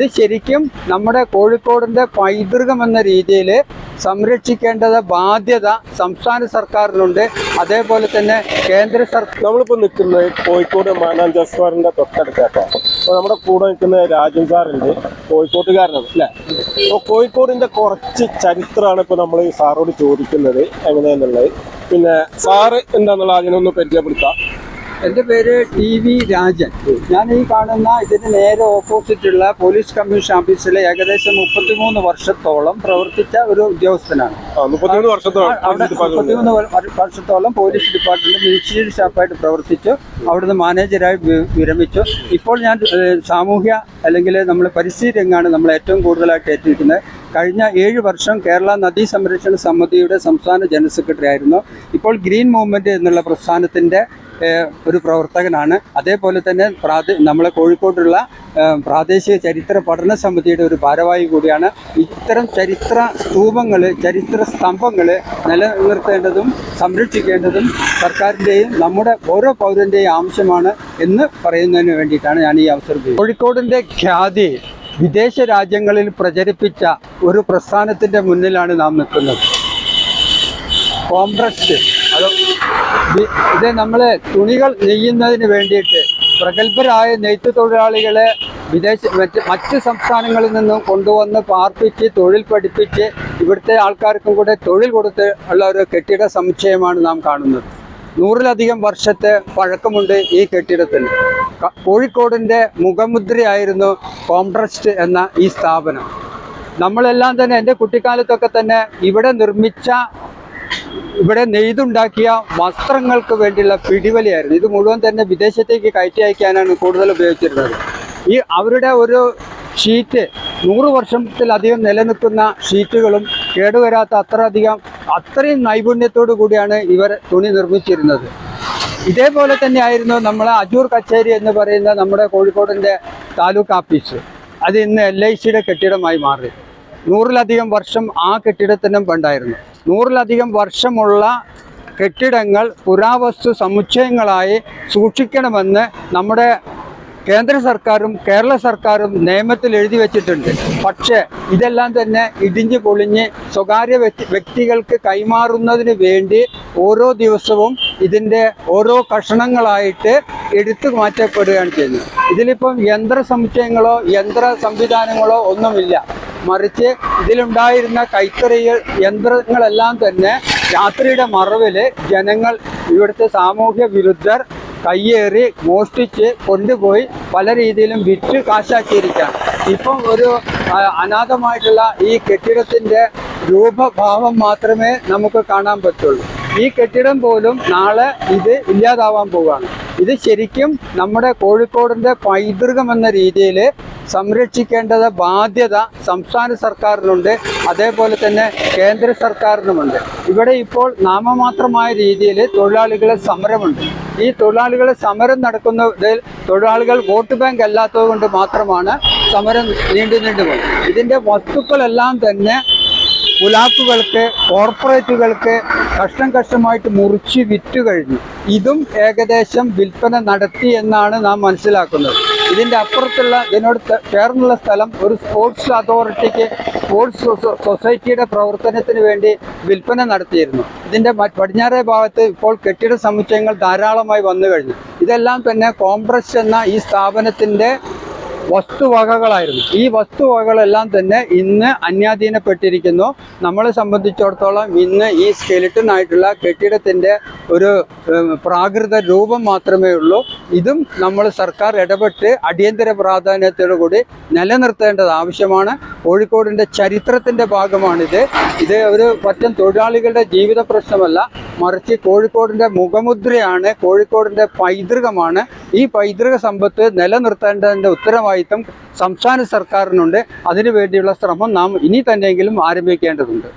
ഇത് ശരിക്കും നമ്മുടെ കോഴിക്കോടിന്റെ പൈതൃകം എന്ന രീതിയിൽ സംരക്ഷിക്കേണ്ടത് ബാധ്യത സംസ്ഥാന സർക്കാരിനുണ്ട്. അതേപോലെ തന്നെ കേന്ദ്ര സർക്കാർ നമ്മളിപ്പോ നിൽക്കുന്നത് കോഴിക്കോട് മാനാഞ്ച സ്ക്വയറിന്റെ തൊട്ടടുത്താട്ടോ. അപ്പൊ നമ്മുടെ കൂടെ നിൽക്കുന്ന രാജൻ സാറുണ്ട് കോഴിക്കോട്ടുകാരനാണ് അല്ലെ? അപ്പൊ കോഴിക്കോടിന്റെ കുറച്ച് ചരിത്രമാണ് ഇപ്പൊ നമ്മൾ സാറോട് ചോദിക്കുന്നത് എങ്ങനെയെന്നുള്ളത്. പിന്നെ സാറ് എന്താന്നുള്ള അതിനൊന്ന് പരിചയപ്പെടുത്താം. എന്റെ പേര് ടി വി രാജൻ. ഞാൻ ഈ കാണുന്ന ഇതിന് നേരെ ഓപ്പോസിറ്റുള്ള പോലീസ് കമ്മീഷൻ ഓഫീസിലെ ഏകദേശം മുപ്പത്തിമൂന്ന് വർഷത്തോളം പ്രവർത്തിച്ച ഒരു ഉദ്യോഗസ്ഥനാണ്. അവിടെ മുപ്പത്തിമൂന്ന് വർ- വർഷത്തോളം പോലീസ് ഡിപ്പാർട്ട്മെന്റ് മിനിസ്റ്റീരിയൽ സ്റ്റാഫായിട്ട് പ്രവർത്തിച്ചു. അവിടുന്ന് മാനേജരായി വിരമിച്ചു. ഇപ്പോൾ ഞാൻ സാമൂഹ്യ അല്ലെങ്കിൽ നമ്മൾ പരിസ്ഥിതി രംഗമാണ് നമ്മൾ ഏറ്റവും കൂടുതലായിട്ട് ഏറ്റിരിക്കുന്നത് കഴിഞ്ഞ ഏഴ് വർഷം കേരള നദീ സംരക്ഷണ സമിതിയുടെ സംസ്ഥാന ജനറൽ സെക്രട്ടറി ആയിരുന്നു. ഇപ്പോൾ ഗ്രീൻ മൂവ്മെന്റ് എന്നുള്ള പ്രസ്ഥാനത്തിന്റെ ഒരു പ്രവർത്തകനാണ്. അതേപോലെ തന്നെ പ്രാദേ നമ്മളെ കോഴിക്കോട്ടുള്ള പ്രാദേശിക ചരിത്ര പഠന സമിതിയുടെ ഒരു ഭാരവാഹി കൂടിയാണ്. ഇത്തരം ചരിത്ര സ്തൂപങ്ങൾ ചരിത്ര സ്തംഭങ്ങൾ നിലനിർത്തേണ്ടതും സംരക്ഷിക്കേണ്ടതും സർക്കാരിന്റെയും നമ്മുടെ ഓരോ പൗരന്റെയും ആവശ്യമാണ് എന്ന് പറയുന്നതിന് വേണ്ടിയിട്ടാണ് ഞാൻ ഈ അവസരം. കോഴിക്കോടിന്റെ ഖ്യാതി വിദേശ രാജ്യങ്ങളിൽ പ്രചരിപ്പിച്ച ഒരു പ്രസ്ഥാനത്തിന്റെ മുന്നിലാണ് നാം നിൽക്കുന്നത്. കോംപ്രസ്റ്റ് അത് ഇത് നമ്മൾ തുണികൾ നെയ്യുന്നതിന് വേണ്ടിയിട്ട് പ്രഗത്ഭരായ നെയ്ത്ത് തൊഴിലാളികളെ വിദേശ മറ്റ് മറ്റ് സംസ്ഥാനങ്ങളിൽ നിന്നും കൊണ്ടുവന്ന് പാർപ്പിച്ച് തൊഴിൽ പഠിപ്പിച്ച് ഇവിടുത്തെ ആൾക്കാർക്കും കൂടെ തൊഴിൽ കൊടുത്ത് ഉള്ള ഒരു കെട്ടിട സമുച്ചയമാണ് നാം കാണുന്നത്. നൂറിലധികം വർഷത്തെ പഴക്കമുണ്ട് ഈ കെട്ടിടത്തിന് കോഴിക്കോടിന്റെ മുഖമുദ്രയായിരുന്നു കോംട്രസ്റ്റ് എന്ന ഈ സ്ഥാപനം. നമ്മളെല്ലാം തന്നെ എന്റെ കുട്ടിക്കാലത്തൊക്കെ തന്നെ ഇവിടെ നിർമ്മിച്ച ഇവിടെ നെയ്തുണ്ടാക്കിയ വസ്ത്രങ്ങൾക്ക് വേണ്ടിയുള്ള പിടിവലിയായിരുന്നു. ഇത് മുഴുവൻ തന്നെ വിദേശത്തേക്ക് കയറ്റി അയക്കാനാണ് കൂടുതൽ ഉപയോഗിച്ചിരുന്നത്. ഈ അവരുടെ ഒരു ഷീറ്റ് നൂറ് വർഷത്തിലധികം നിലനിൽക്കുന്ന ഷീറ്റുകളും കേടുവരാത്ത അത്ര അധികം അത്രയും നൈപുണ്യത്തോടു കൂടിയാണ് ഇവർ തുണി നിർമ്മിച്ചിരുന്നത്. ഇതേപോലെ തന്നെയായിരുന്നു നമ്മളെ അജൂർ കച്ചേരി എന്ന് പറയുന്ന നമ്മുടെ കോഴിക്കോടിന്റെ താലൂക്ക് ഓഫീസ് അത് ഇന്ന് എൽ ഐ സിയുടെ കെട്ടിടമായി മാറി. നൂറിലധികം വർഷം ആ കെട്ടിടത്തിനും പണ്ടായിരുന്നു. നൂറിലധികം വർഷമുള്ള കെട്ടിടങ്ങൾ പുരാവസ്തു സമുച്ചയങ്ങളായി സൂക്ഷിക്കണമെന്ന് നമ്മുടെ കേന്ദ്ര സർക്കാരും കേരള സർക്കാരും നിയമത്തിൽ എഴുതി വെച്ചിട്ടുണ്ട്. പക്ഷേ ഇതെല്ലാം തന്നെ ഇടിഞ്ഞു പൊളിഞ്ഞ് സ്വകാര്യ വ്യക്തികൾക്ക് കൈമാറുന്നതിന് വേണ്ടി ഓരോ ദിവസവും ഇതിന്റെ ഓരോ കഷണങ്ങളായിട്ട് എടുത്തു മാറ്റപ്പെടുകയാണ് ചെയ്യുന്നത്. ഇതിലിപ്പം യന്ത്ര സമുച്ചയങ്ങളോ യന്ത്ര സംവിധാനങ്ങളോ ഒന്നുമില്ല. മറിച്ച് ഇതിലുണ്ടായിരുന്ന കൈത്തറികൾ യന്ത്രങ്ങളെല്ലാം തന്നെ രാത്രിയുടെ മറവിൽ ജനങ്ങൾ ഇവിടുത്തെ സാമൂഹ്യ വിരുദ്ധർ കയ്യേറി മോഷ്ടിച്ച് കൊണ്ടുപോയി പല രീതിയിലും വിറ്റ് കാശാക്കിയിരിക്കുകയാണ്. ഇപ്പം ഒരു അനാഥമായിട്ടുള്ള ഈ കെട്ടിടത്തിന്റെ രൂപഭാവം മാത്രമേ നമുക്ക് കാണാൻ പറ്റുള്ളൂ. ഈ കെട്ടിടം പോലും നാളെ ഇത് ഇല്ലാതാവാൻ പോവുകയാണ്. ഇത് ശരിക്കും നമ്മുടെ കോഴിക്കോടിന്റെ പൈതൃകം എന്ന രീതിയിൽ സംരക്ഷിക്കേണ്ടത് ബാധ്യത സംസ്ഥാന സർക്കാരിനുണ്ട്. അതേപോലെ തന്നെ കേന്ദ്ര സർക്കാരിനുമുണ്ട്. ഇവിടെ ഇപ്പോൾ നാമമാത്രമായ രീതിയിൽ തൊഴിലാളികളെ സമരമുണ്ട്. ഈ തൊഴിലാളികൾ സമരം നടക്കുന്നതിൽ തൊഴിലാളികൾ വോട്ട് ബാങ്ക് അല്ലാത്തത് കൊണ്ട് മാത്രമാണ് സമരം നീണ്ടു നീണ്ടു പോകുന്നത് ഇതിന്റെ വസ്തുക്കളെല്ലാം തന്നെ പുലാക്കുകൾക്ക് കോർപ്പറേറ്റുകൾക്ക് കഷ്ടം കഷ്ടമായിട്ട് മുറിച്ച് വിറ്റ് കഴിഞ്ഞു. ഇതും ഏകദേശം വിൽപ്പന നടത്തി എന്നാണ് നാം മനസ്സിലാക്കുന്നത്. ഇതിന്റെ അപ്പുറത്തുള്ള ഇതിനോട് ചേർന്നുള്ള സ്ഥലം ഒരു സ്പോർട്സ് അതോറിറ്റിക്ക് സ്പോർട്സ് സൊസൈറ്റിയുടെ പ്രവർത്തനത്തിന് വേണ്ടി വിൽപ്പന നടത്തിയിരുന്നു. ഇതിന്റെ പടിഞ്ഞാറേ ഭാഗത്ത് ഇപ്പോൾ കെട്ടിട സമുച്ചയങ്ങൾ ധാരാളമായി വന്നു കഴിഞ്ഞു ഇതെല്ലാം തന്നെ കോംപ്രസ് എന്ന ഈ സ്ഥാപനത്തിന്റെ വസ്തുവകകളായിരുന്നു. ഈ വസ്തുവകകളെല്ലാം തന്നെ ഇന്ന് അന്യാധീനപ്പെട്ടിരിക്കുന്നു. നമ്മളെ സംബന്ധിച്ചിടത്തോളം ഇന്ന് ഈ സ്കെലിട്ടൺ ആയിട്ടുള്ള കെട്ടിടത്തിന്റെ ഒരു പ്രാകൃത രൂപം മാത്രമേ ഉള്ളൂ. ഇതും നമ്മൾ സർക്കാർ ഇടപെട്ട് അടിയന്തര പ്രാധാന്യത്തോടു കൂടി നിലനിർത്തേണ്ടത് ആവശ്യമാണ്. കോഴിക്കോടിന്റെ ചരിത്രത്തിന്റെ ഭാഗമാണിത്. ഇത് ഒരു പറ്റം തൊഴിലാളികളുടെ ജീവിത പ്രശ്നമല്ല. മറിച്ച് കോഴിക്കോടിന്റെ മുഖമുദ്രയാണ് കോഴിക്കോടിന്റെ പൈതൃകമാണ്. ഈ പൈതൃക സമ്പത്ത് നിലനിർത്തേണ്ടതിന്റെ ഉത്തരവാദിത്തം സംസ്ഥാന സർക്കാരിനുണ്ട്. അതിനു വേണ്ടിയുള്ള ശ്രമം നാം ഇനി തന്നെയെങ്കിലും ആരംഭിക്കേണ്ടതുണ്ട്.